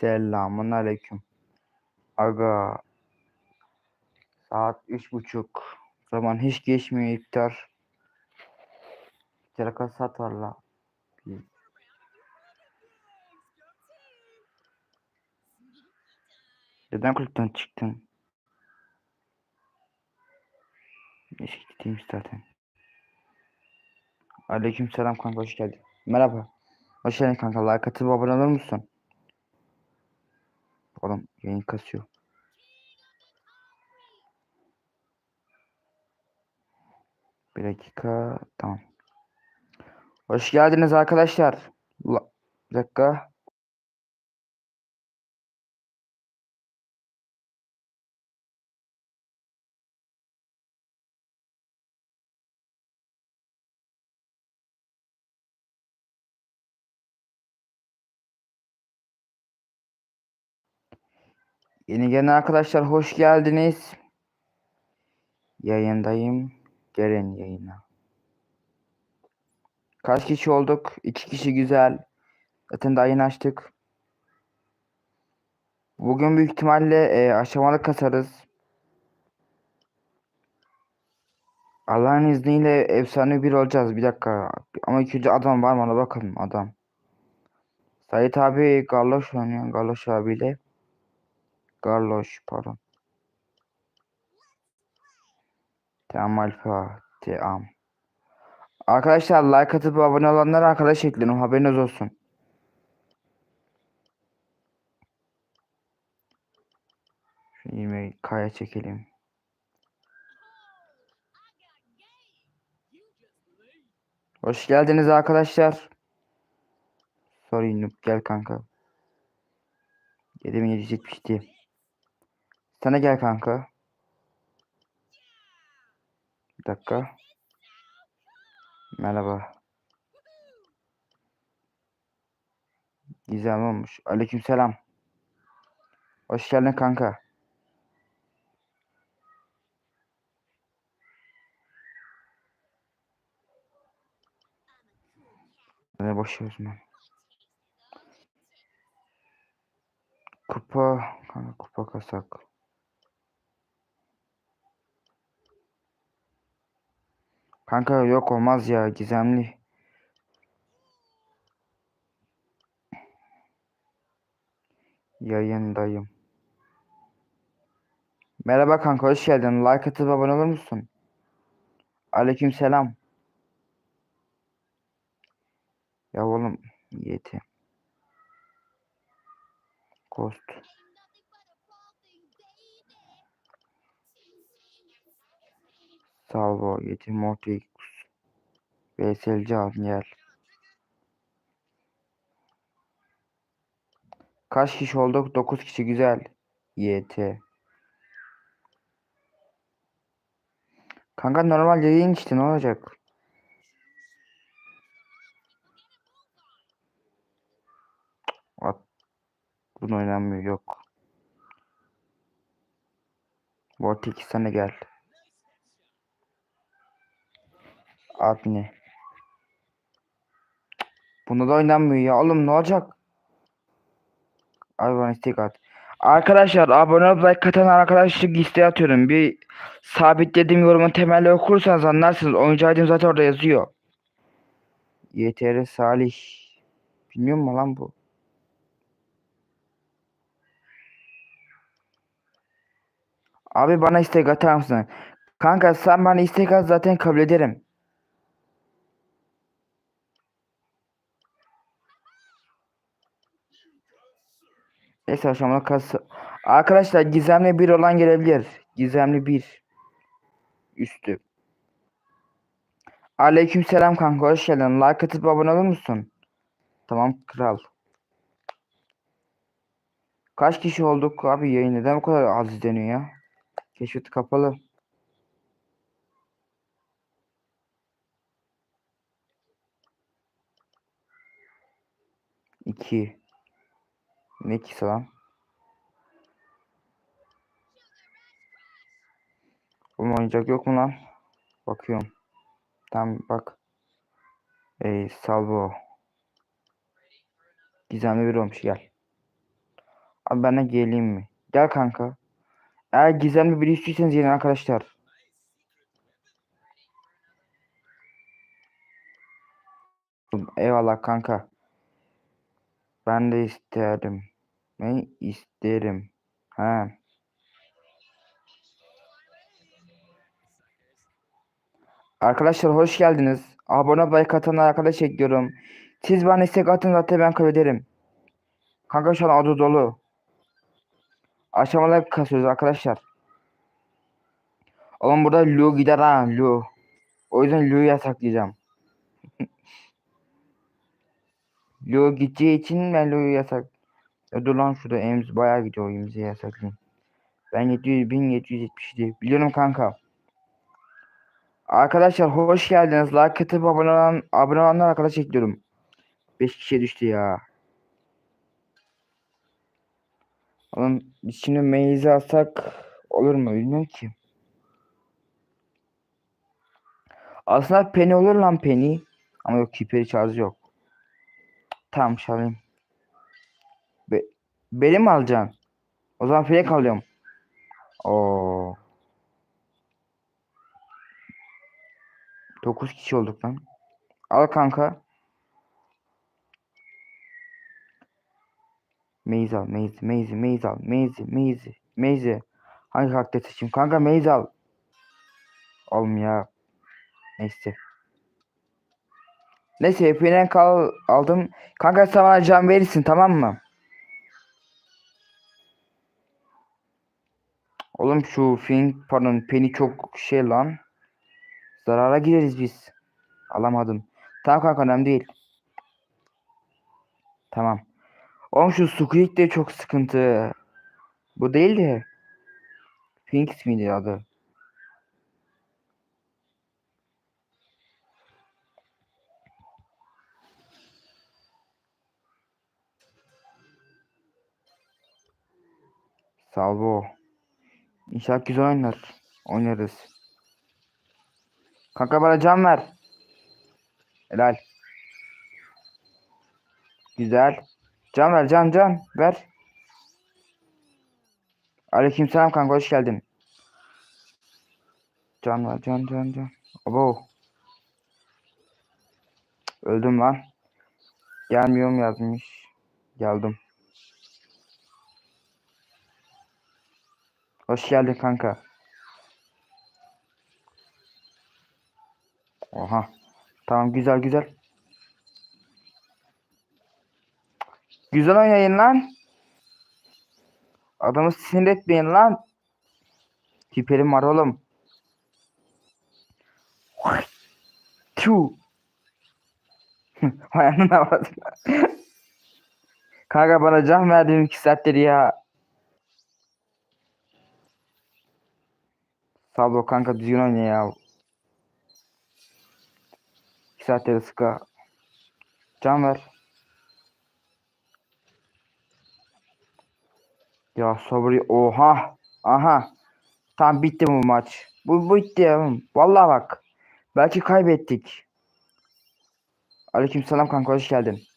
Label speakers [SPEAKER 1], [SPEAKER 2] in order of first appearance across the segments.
[SPEAKER 1] Selamun aleyküm. Aga. Saat üç buçuk. Zaman hiç geçmiyor iftar. İftara kaç saat var Neden kulüpten çıktın? Neyse gideyim zaten. Aleyküm selam kanka hoş geldin. Merhaba. Hoş geldin kanka. Like atıp abone olur musun? Oğlum yayın kasıyor. Bir dakika. Tamam. Hoş geldiniz arkadaşlar. La- bir dakika. Yeni gelen arkadaşlar hoş geldiniz. Yayındayım. Gelin yayına. Kaç kişi olduk? İki kişi güzel. Zaten daha yeni açtık. Bugün büyük ihtimalle e, aşamalı kasarız. Allah'ın izniyle efsane bir olacağız. Bir dakika. Ama ilk önce adam var mı ona bakalım. Adam. Sait abi Garloş oynuyor. Garloş abiyle. Garloş pardon. Tamam alfa. Tamam. Arkadaşlar like atıp abone olanlar arkadaş ekledim. Haberiniz olsun. Şu 20K'ya çekelim. Hoş geldiniz arkadaşlar. Sorry Noob gel kanka. 7777. Sana gel kanka. Bir dakika. Merhaba. Gizem olmuş. Aleykümselam. Hoş geldin kanka. Ne boş Osman. Kupa. Kanka kupa kasak. Kanka yok olmaz ya gizemli. Yayındayım. Merhaba kanka hoş geldin. Like atıp abone olur musun? Aleykümselam. Ya oğlum yeti. Ghost. Salvo yeti Mortix. Veyselci Avniel. Kaç kişi olduk? 9 kişi güzel. YT. Kanka normal yayın işte ne olacak? At. Bunu oynanmıyor yok. Vortex sana gel. At ne? Bunda da oynanmıyor ya. Oğlum ne olacak? Abi bana istek at. Arkadaşlar abone olup like atan arkadaşlık isteği atıyorum. Bir sabitlediğim yorumun temelli okursanız anlarsınız. Oyuncu zaten orada yazıyor. YTR Salih. Bilmiyor mu lan bu? Abi bana istek atar mısın? Kanka sen bana istek at zaten kabul ederim. Neyse aşamalı kas. Arkadaşlar gizemli bir olan gelebilir. Gizemli bir. Üstü. Aleykümselam kanka hoş geldin. Like atıp abone olur musun? Tamam kral. Kaç kişi olduk abi yayın neden bu kadar az izleniyor ya? Keşfet kapalı. İki. Ne ikisi lan? Oğlum oyuncak yok mu lan? Bakıyorum. Tamam bak. Ey salvo. Gizemli bir olmuş gel. Abi de geleyim mi? Gel kanka. Eğer gizemli biri istiyorsanız gelin arkadaşlar. Eyvallah kanka. Ben de isterim. Ne isterim? Ha. Arkadaşlar hoş geldiniz. Abone olmayı katanlar arkadaş ekliyorum. Siz bana istek atın zaten ben kabul ederim. Kanka şu an adı dolu. Aşamalar kasıyoruz arkadaşlar. Oğlum burada Lu gider ha Lu. O yüzden Lu'yu yasaklayacağım. Lu gideceği için ben Lu'yu yasak. Ya dur lan şurada Ems bayağı gidiyor Ems'i yasaklayayım. Ben 700 1777 biliyorum kanka. Arkadaşlar hoş geldiniz. Like atıp abone olan abone olanlar arkadaş ekliyorum. 5 kişiye düştü ya. Biz şimdi meyze alsak olur mu bilmiyorum ki. Aslında penny olur lan penny. Ama yok kiperi şarjı yok. Tamam çalayım. Be benim mi alacaksın? O zaman frek alıyorum. Oo. 9 kişi olduk lan. Al kanka. Maze al, maze, maze, maze al, maze, maze, maze. Hangi karakter seçeyim? Kanka maze al. Oğlum ya. Neyse. Neyse hepinen kal aldım. Kanka sen bana can verirsin tamam mı? Oğlum şu Fink pardon Penny çok şey lan. Zarara gireriz biz. Alamadım. Tamam kanka önemli değil. Tamam. Oğlum şu Squeak de çok sıkıntı. Bu değil de. Phoenix miydi adı? Salvo. İnşallah güzel oynar. Oynarız. Kanka bana can ver. Helal. Güzel. Can ver can can ver. Aleykümselam kanka hoş geldin. Can ver can can can. Abo. Öldüm lan. Gelmiyorum yazmış. Geldim. Hoş geldin kanka. Oha. Tamam güzel güzel. Güzel oynayın lan. Adamı sinir etmeyin lan. Hiperim var oğlum. Tüh. Hay anına bak. Kanka bana can verdim 2 saattir ya. Sablo kanka düzgün oyna ya. 2 saattir sıka. Can ver. Ya sabri oha. Aha. Tam bitti bu maç. Bu bitti ya. Vallahi bak. Belki kaybettik. Aleykümselam kanka hoş geldin.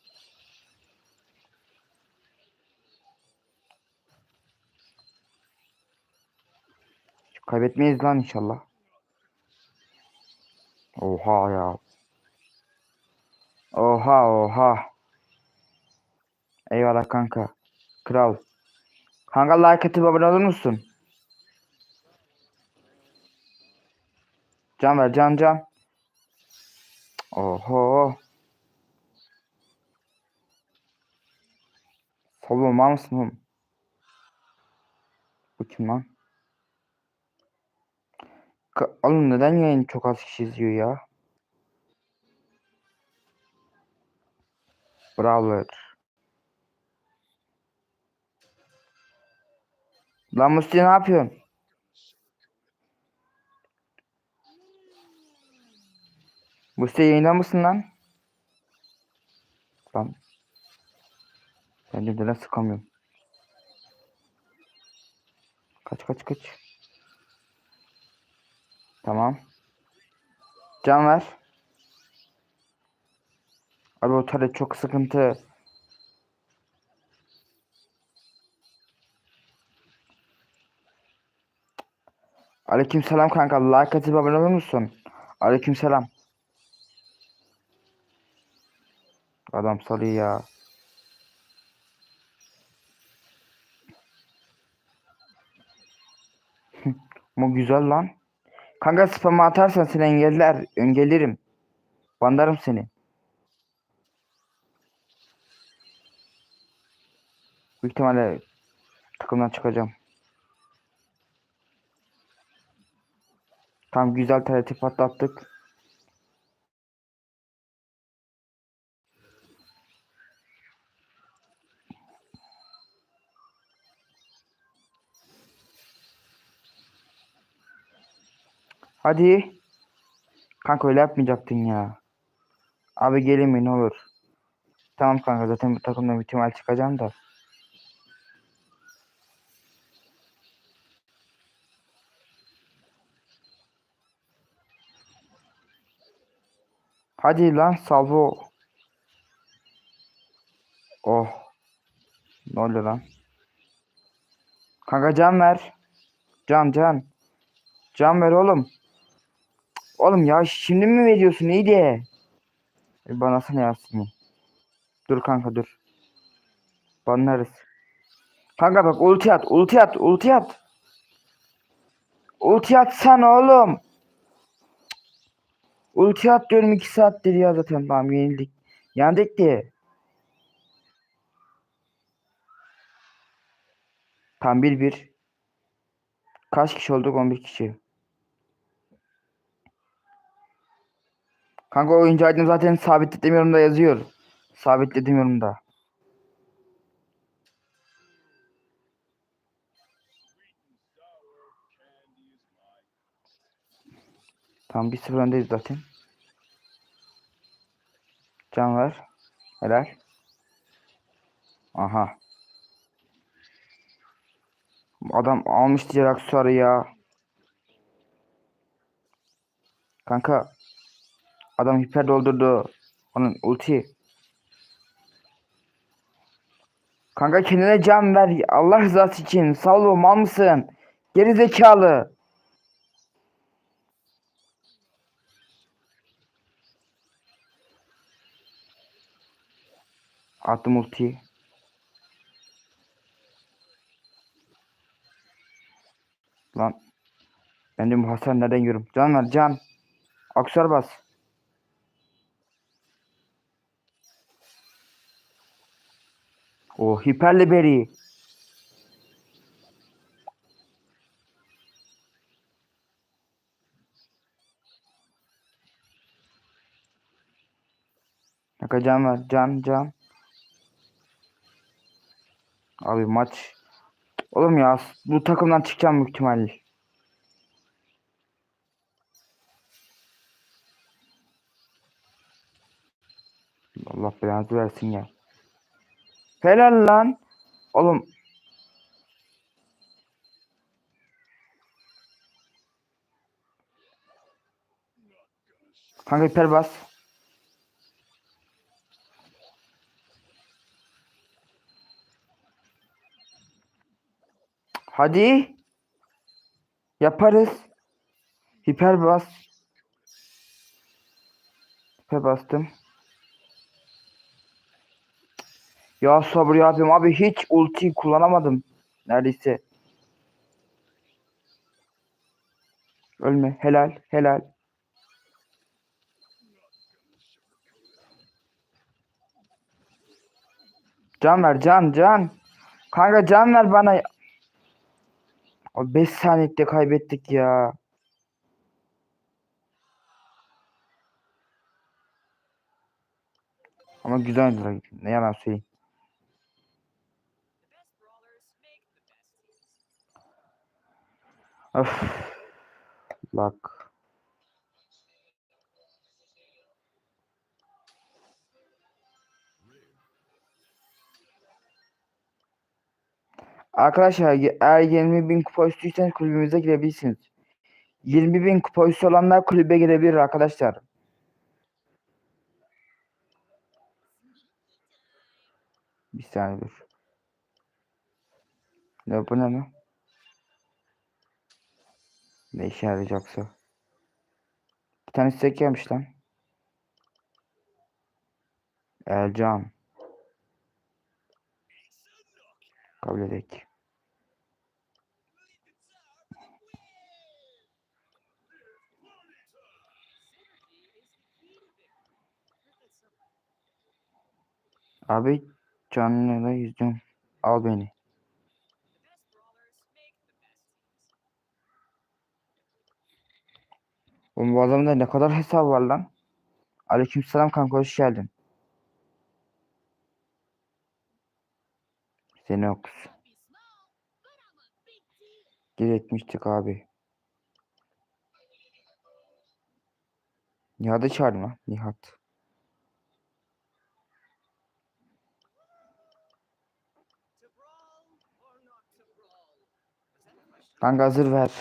[SPEAKER 1] Kaybetmeyiz lan inşallah. Oha ya. Oha oha. Eyvallah kanka. Kral. Kanka like atıp abone olur musun? Can ver can can. Oho. Mısın oğlum? Bu kim lan? Oğlum neden yayın çok az kişi izliyor ya? Brawler. Lan Musti ne yapıyorsun? Musti yayında mısın lan? Lan. Ben de sıkamıyorum. Kaç kaç kaç. Tamam. Can ver. Abi o taret çok sıkıntı. Aleyküm selam kanka. Like atıp abone olur musun? Aleyküm selam. Adam salıyor ya. Bu güzel lan. Kanka spam atarsan seni engeller. Engellerim. Bandarım seni. Büyük ihtimalle takımdan çıkacağım. Tam güzel TRT patlattık. Hadi. Kanka öyle yapmayacaktın ya. Abi gelin ne olur. Tamam kanka zaten takımdan bir ihtimal çıkacağım da. Hadi lan salvo. Oh. Ne oluyor lan? Kanka can ver. Can can. Can ver oğlum. Oğlum ya şimdi mi veriyorsun neydi? E bana sana yapsın. Dur kanka dur. Banlarız. Kanka bak ulti at ulti at ulti at. Ulti atsana oğlum. Ulti at diyorum 2 saattir ya zaten tamam yenildik. Yendik diye. Tam 1-1. Kaç kişi olduk? 11 kişi. Kanka oyuncu aydın zaten sabitledim yorumda yazıyor. Sabitledim yorumda. Tam 1-0 öndeyiz zaten. Can ver. Helal. Aha. Adam almış diğer aksesuarı ya. Kanka. Adam hiper doldurdu. Onun ulti. Kanka kendine can ver. Allah rızası için. Salvo mal mısın? Geri zekalı. Attım ultiyi. Lan. Ben de bu hasar nereden yiyorum? Can ver can. Aksar bas. O hiperli beri. Kanka can ver. Can can. Abi maç. Oğlum ya bu takımdan çıkacağım büyük. Allah belanızı versin ya. Helal lan. Oğlum. Kanka hiper bas. Hadi. Yaparız. Hiper bas. Hiper bastım. Ya sabır ya yapayım abi hiç ulti kullanamadım. Neredeyse. Ölme. Helal. Helal. Can ver can can. Kanka can ver bana. 5 saniyede kaybettik ya. Ama güzel oynadılar. Ne yalan söyleyeyim. Öf. Bak. Arkadaşlar eğer 20 bin kupa üstüyseniz kulübümüze girebilirsiniz. 20 bin kupa üstü olanlar kulübe girebilir arkadaşlar. Bir saniye dur. Ne bu ne mi? Ne işe yarayacaksa. Bir tane istek gelmiş lan. Ercan. Kabul edek. Abi canlı yüzüm. Al beni. Oğlum bu adamda ne kadar hesap var lan. Aleykümselam kanka hoş geldin. Seni okus. Gir etmiştik abi. Nihat'ı çağırma. Nihat. Kanka hazır ver.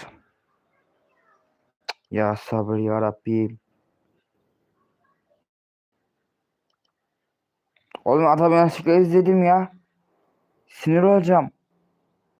[SPEAKER 1] Ya sabır ya Rabbim. Oğlum adamı yanlışlıkla izledim ya. Sinir olacağım.